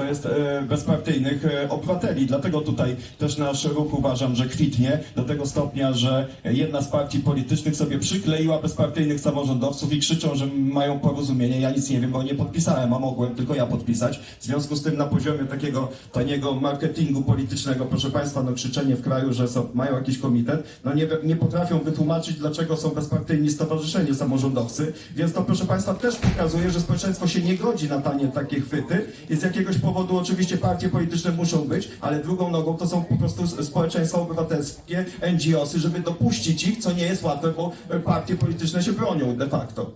to jest e, bezpartyjnych e, obywateli. Dlatego tutaj też nasz ruch uważam, że kwitnie do tego stopnia, że jedna z partii politycznych sobie przykleiła bezpartyjnych samorządowców i krzyczą, że mają porozumienie. Ja nic nie wiem, bo nie podpisałem, a mogłem tylko ja podpisać. W związku z tym na poziomie takiego taniego marketingu politycznego, proszę Państwa, no krzyczenie w kraju, że są, mają jakiś komitet, no nie, nie potrafią wytłumaczyć, dlaczego są bezpartyjni stowarzyszenie samorządowcy, więc to proszę Państwa też pokazuje, że społeczeństwo się nie godzi na tanie takie chwyty i z jakiegoś powodu oczywiście partie polityczne muszą być, ale drugą nogą to są po prostu społeczeństwa obywatelskie, NGOsy, żeby dopuścić ich, co nie jest łatwe, bo partie polityczne się bronią de facto.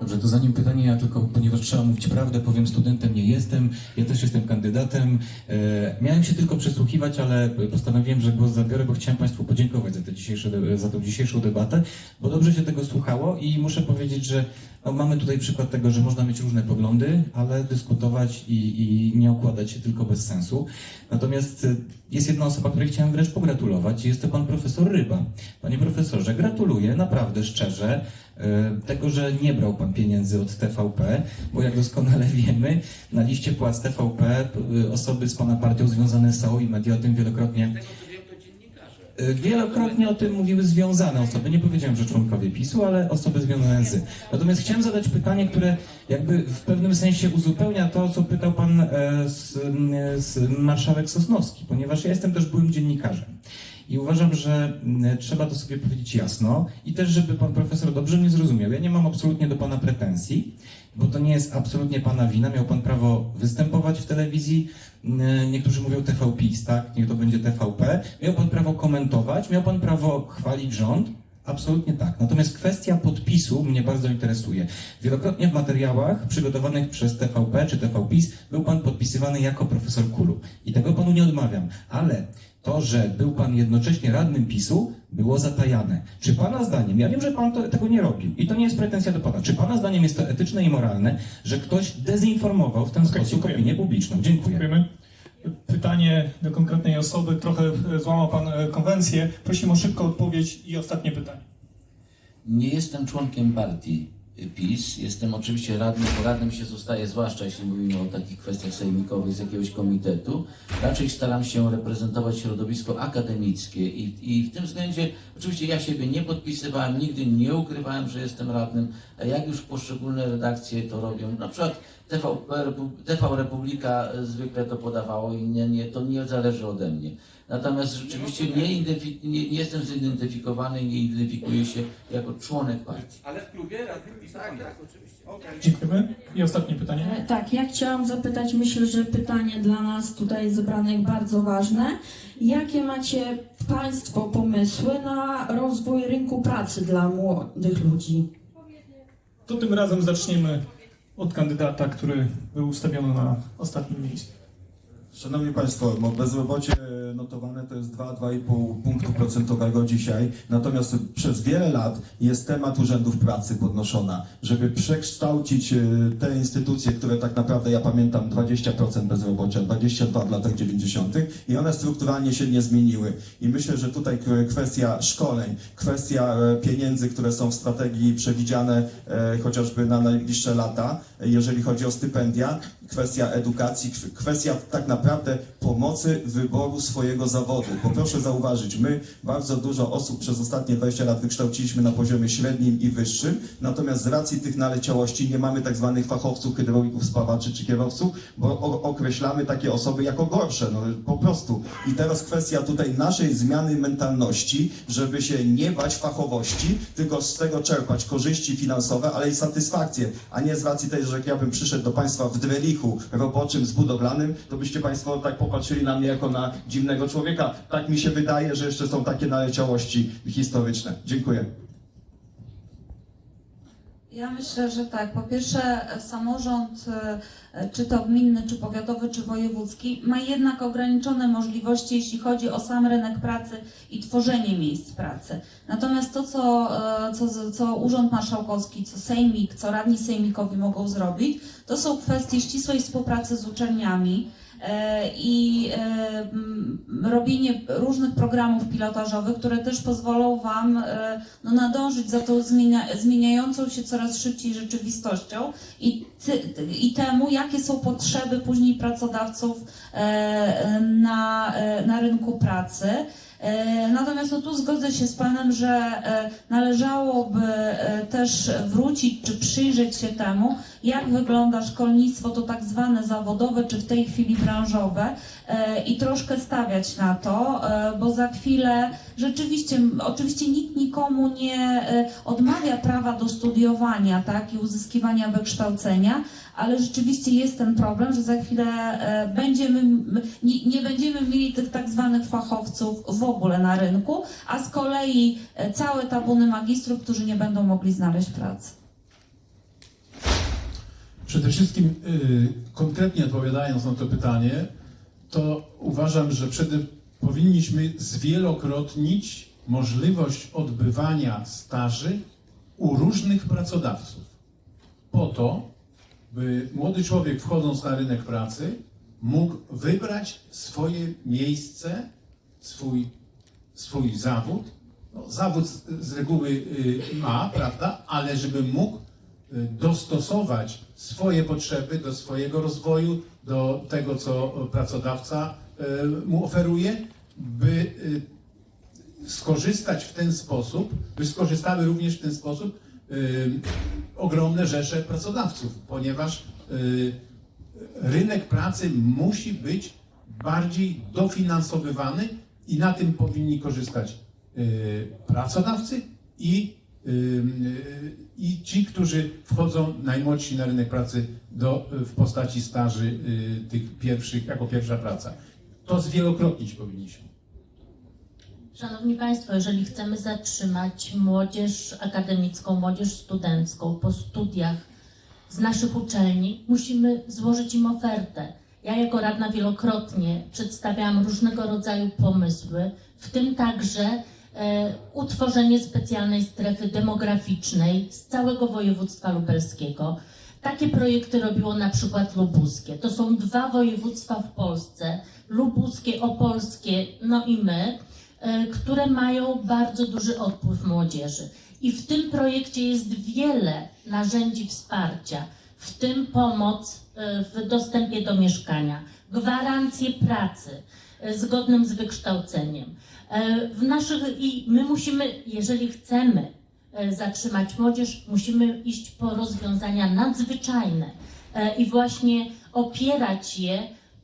Dobrze, to zanim pytanie, ja tylko, ponieważ trzeba mówić prawdę, powiem studentem nie jestem, ja też jestem kandydatem. E, miałem się tylko przesłuchiwać, ale postanowiłem, że głos zabiorę, bo chciałem Państwu podziękować za, te dzisiejsze, za tą dzisiejszą debatę, bo dobrze się tego słuchało i muszę powiedzieć, że no, mamy tutaj przykład tego, że można mieć różne poglądy, ale dyskutować i, i nie okładać się tylko bez sensu. Natomiast e, jest jedna osoba, której chciałem wręcz pogratulować, jest to pan profesor Ryba. Panie profesorze, gratuluję naprawdę szczerze e, tego, że nie brał pan pieniędzy od TVP, bo jak doskonale wiemy, na liście płac TVP e, osoby z pana partią związane są i media o tym wielokrotnie Wielokrotnie o tym mówiły związane osoby. Nie powiedziałem, że członkowie PiSu, ale osoby związane z. Natomiast chciałem zadać pytanie, które jakby w pewnym sensie uzupełnia to, co pytał pan e, z, m, z marszałek Sosnowski, ponieważ ja jestem też byłym dziennikarzem. I uważam, że m, trzeba to sobie powiedzieć jasno i też, żeby pan profesor dobrze mnie zrozumiał. Ja nie mam absolutnie do pana pretensji, bo to nie jest absolutnie pana wina. Miał pan prawo występować w telewizji. m, Niektórzy mówią TVPiS, tak? Niech to będzie TVP. Miał pan prawo komentować, miał pan prawo chwalić rząd. Absolutnie tak. Natomiast kwestia podpisu mnie bardzo interesuje. Wielokrotnie w materiałach przygotowanych przez TVP czy TVPiS był pan podpisywany jako profesor Kulu. I tego panu nie odmawiam. Ale to, że był pan jednocześnie radnym PiSu, było zatajane. Czy pana zdaniem, ja wiem, że pan to, tego nie robił i to nie jest pretensja do pana, czy pana zdaniem jest to etyczne i moralne, że ktoś dezinformował w ten sposób dziękuję. opinię publiczną? Dziękuję. Dziękujemy. Pytanie do konkretnej osoby. Trochę e, złamał Pan e, konwencję. Prosimy o szybką odpowiedź i ostatnie pytanie. Nie jestem członkiem partii PiS. Jestem oczywiście radnym, bo radnym się zostaje, zwłaszcza jeśli mówimy o takich kwestiach sejmikowych z jakiegoś komitetu. Raczej staram się reprezentować środowisko akademickie i, i w tym względzie oczywiście ja siebie nie podpisywałem, nigdy nie ukrywałem, że jestem radnym, jak już poszczególne redakcje to robią, na przykład TV, TV Republika zwykle to podawało i nie, nie, to nie zależy ode mnie. Natomiast rzeczywiście nie, nie, nie jestem zidentyfikowany i nie identyfikuję się jako członek partii. Ale w klubie radnych PiS tak, tak, oczywiście. Dziękujemy. I ostatnie pytanie. E, Tak, ja chciałam zapytać, myślę, że pytanie dla nas tutaj zebranych bardzo ważne. Jakie macie Państwo pomysły na rozwój rynku pracy dla młodych ludzi? To tym razem zaczniemy od kandydata, który był ustawiony na ostatnim miejscu. Szanowni Państwo, bezrobocie notowane to jest 2-2,5 punktu procentowego dzisiaj, natomiast przez wiele lat jest temat urzędów pracy podnoszona, żeby przekształcić e, te instytucje, które tak naprawdę, ja pamiętam 20% bezrobocia, 22 w latach 90. i one strukturalnie się nie zmieniły. I myślę, że tutaj kwestia szkoleń, kwestia e, pieniędzy, które są w strategii przewidziane e, chociażby na najbliższe lata, jeżeli chodzi o stypendia, kwestia edukacji, kw- kwestia tak naprawdę pomocy wyboru swojego zawodu. Bo proszę zauważyć, my bardzo dużo osób przez ostatnie 20 lat wykształciliśmy na poziomie średnim i wyższym, natomiast z racji tych naleciałości nie mamy tak zwanych fachowców, hydraulików, spawaczy czy kierowców, bo określamy takie osoby jako gorsze, no po prostu. I teraz kwestia tutaj naszej zmiany mentalności, żeby się nie bać fachowości, tylko z tego czerpać korzyści finansowe, ale i satysfakcję, a nie z racji tej, że jak ja bym przyszedł do Państwa w drelichu roboczym, zbudowlanym, to byście Państwo tak popatrzyli na mnie jako na dziwnego człowieka. Tak mi się wydaje, że jeszcze są takie naleciałości historyczne. Dziękuję. Ja myślę, że tak. Po pierwsze, samorząd, e, czy to gminny, czy powiatowy, czy wojewódzki, ma jednak ograniczone możliwości, jeśli chodzi o sam rynek pracy i tworzenie miejsc pracy. Natomiast to, co, e, co, co Urząd Marszałkowski, co Sejmik, co radni sejmikowi mogą zrobić, to są kwestie ścisłej współpracy z uczelniami, i e, robienie różnych programów pilotażowych, które też pozwolą Wam e, no, nadążyć za tą zmienia, zmieniającą się coraz szybciej rzeczywistością i, ty, i temu, jakie są potrzeby później pracodawców e, na, e, na rynku pracy. E, Natomiast no, tu zgodzę się z Panem, że e, należałoby e, też wrócić czy przyjrzeć się temu, jak wygląda szkolnictwo to tak zwane zawodowe, czy w tej chwili branżowe i troszkę stawiać na to, bo za chwilę rzeczywiście, oczywiście nikt nikomu nie odmawia prawa do studiowania tak, i uzyskiwania wykształcenia, ale rzeczywiście jest ten problem, że za chwilę będziemy, nie, nie będziemy mieli tych tak zwanych fachowców w ogóle na rynku, a z kolei e, całe tabuny magistrów, którzy nie będą mogli znaleźć pracy. Przede wszystkim, y, konkretnie odpowiadając na to pytanie, to uważam, że przede, powinniśmy zwielokrotnić możliwość odbywania staży u różnych pracodawców. Po to, by młody człowiek wchodząc na rynek pracy mógł wybrać swoje miejsce, swój, swój zawód. No, zawód z, reguły y, ma, prawda, ale żeby mógł y, dostosować swoje potrzeby do swojego rozwoju, do tego, co pracodawca y, mu oferuje, by skorzystać w ten sposób, by skorzystały również w ten sposób ogromne rzesze pracodawców, ponieważ rynek pracy musi być bardziej dofinansowywany i na tym powinni korzystać y, pracodawcy i, y, y, i ci, którzy wchodzą najmłodsi na rynek pracy do, w postaci staży tych pierwszych, jako pierwsza praca. To zwielokrotnić powinniśmy. Szanowni Państwo, jeżeli chcemy zatrzymać młodzież akademicką, młodzież studencką po studiach z naszych uczelni, musimy złożyć im ofertę. Ja jako radna wielokrotnie przedstawiałam różnego rodzaju pomysły, w tym także e, utworzenie specjalnej strefy demograficznej z całego województwa lubelskiego. Takie projekty robiło na przykład lubuskie. To są dwa województwa w Polsce, lubuskie, opolskie, no i my, e, które mają bardzo duży odpływ młodzieży. I w tym projekcie jest wiele narzędzi wsparcia, w tym pomoc e, w dostępie do mieszkania, gwarancje pracy e, zgodnym z wykształceniem. E, W naszych, I my musimy, jeżeli chcemy zatrzymać młodzież, musimy iść po rozwiązania nadzwyczajne i właśnie opierać je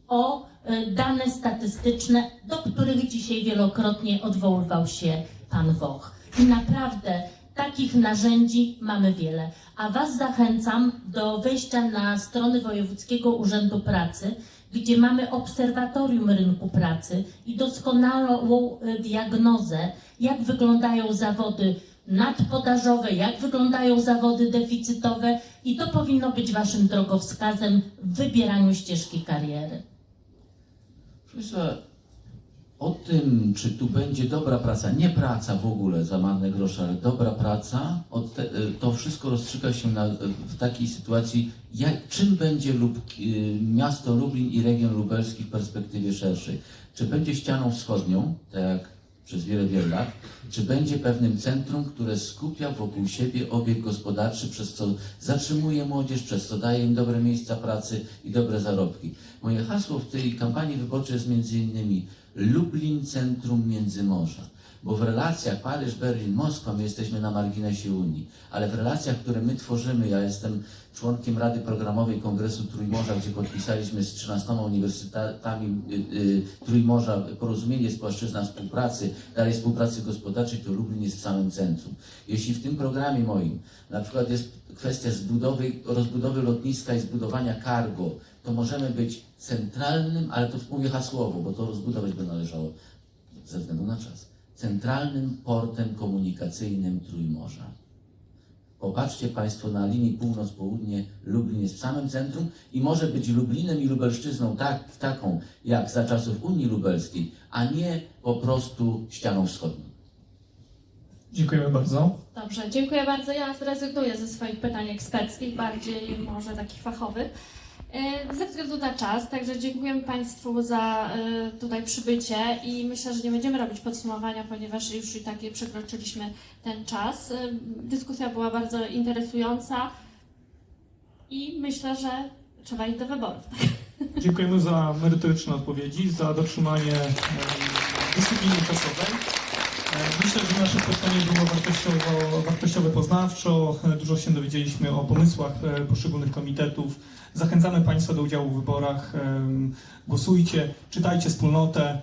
o dane statystyczne, do których dzisiaj wielokrotnie odwoływał się Pan Woch. I naprawdę takich narzędzi mamy wiele. A Was zachęcam do wejścia na strony Wojewódzkiego Urzędu Pracy, gdzie mamy obserwatorium rynku pracy i doskonałą e, diagnozę, jak wyglądają zawody nadpodażowe, jak wyglądają zawody deficytowe i to powinno być Waszym drogowskazem w wybieraniu ścieżki kariery. Proszę tym, czy tu będzie dobra praca, nie praca w ogóle za marne grosze, ale dobra praca, te, to wszystko rozstrzyga się na, w takiej sytuacji, jak, czym będzie lub, y, miasto Lublin i region lubelski w perspektywie szerszej. Czy będzie ścianą wschodnią, tak jak przez wiele, wiele lat, czy będzie pewnym centrum, które skupia wokół siebie obieg gospodarczy, przez co zatrzymuje młodzież, przez co daje im dobre miejsca pracy i dobre zarobki. Moje hasło w tej kampanii wyborczej jest między innymi Lublin Centrum Międzymorza. Bo w relacjach Paryż, Berlin, Moskwa my jesteśmy na marginesie Unii, ale w relacjach, które my tworzymy, ja jestem członkiem Rady Programowej Kongresu Trójmorza, gdzie podpisaliśmy z 13 uniwersytetami y, y, Trójmorza porozumienie z płaszczyzna współpracy, dalej współpracy gospodarczej, to Lublin jest w samym centrum. Jeśli w tym programie moim na przykład jest kwestia zbudowy, rozbudowy lotniska i zbudowania cargo, to możemy być centralnym, ale to mówię hasłowo, bo to rozbudować by należało ze względu na czas, centralnym portem komunikacyjnym Trójmorza. Popatrzcie Państwo na linii północ-południe, Lublin jest w samym centrum i może być Lublinem i Lubelszczyzną tak, taką jak za czasów Unii Lubelskiej, a nie po prostu ścianą wschodnią. Dziękujemy bardzo. Dobrze, dziękuję bardzo. Ja zrezygnuję ze swoich pytań eksperckich, bardziej może takich fachowych. E, Ze względu na czas, także dziękujemy Państwu za e, tutaj przybycie i myślę, że nie będziemy robić podsumowania, ponieważ już i tak przekroczyliśmy ten czas. E, Dyskusja była bardzo interesująca i myślę, że trzeba iść do wyborów. Dziękujemy za merytoryczne odpowiedzi, za dotrzymanie dyscypliny czasowej. E, Myślę, że nasze spotkanie było wartościowo, wartościowe poznawczo. E, Dużo się dowiedzieliśmy o pomysłach e, poszczególnych komitetów. Zachęcamy Państwa do udziału w wyborach. Głosujcie, czytajcie wspólnotę.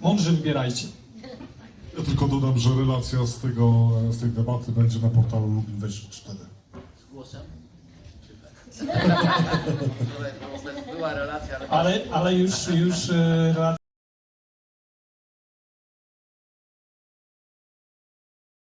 Mądrze wybierajcie. Ja tylko dodam, że relacja z, tego, z tej debaty będzie na portalu Lubin 24. Z głosem? Była relacja, ale Ale, ale już, już e, relacja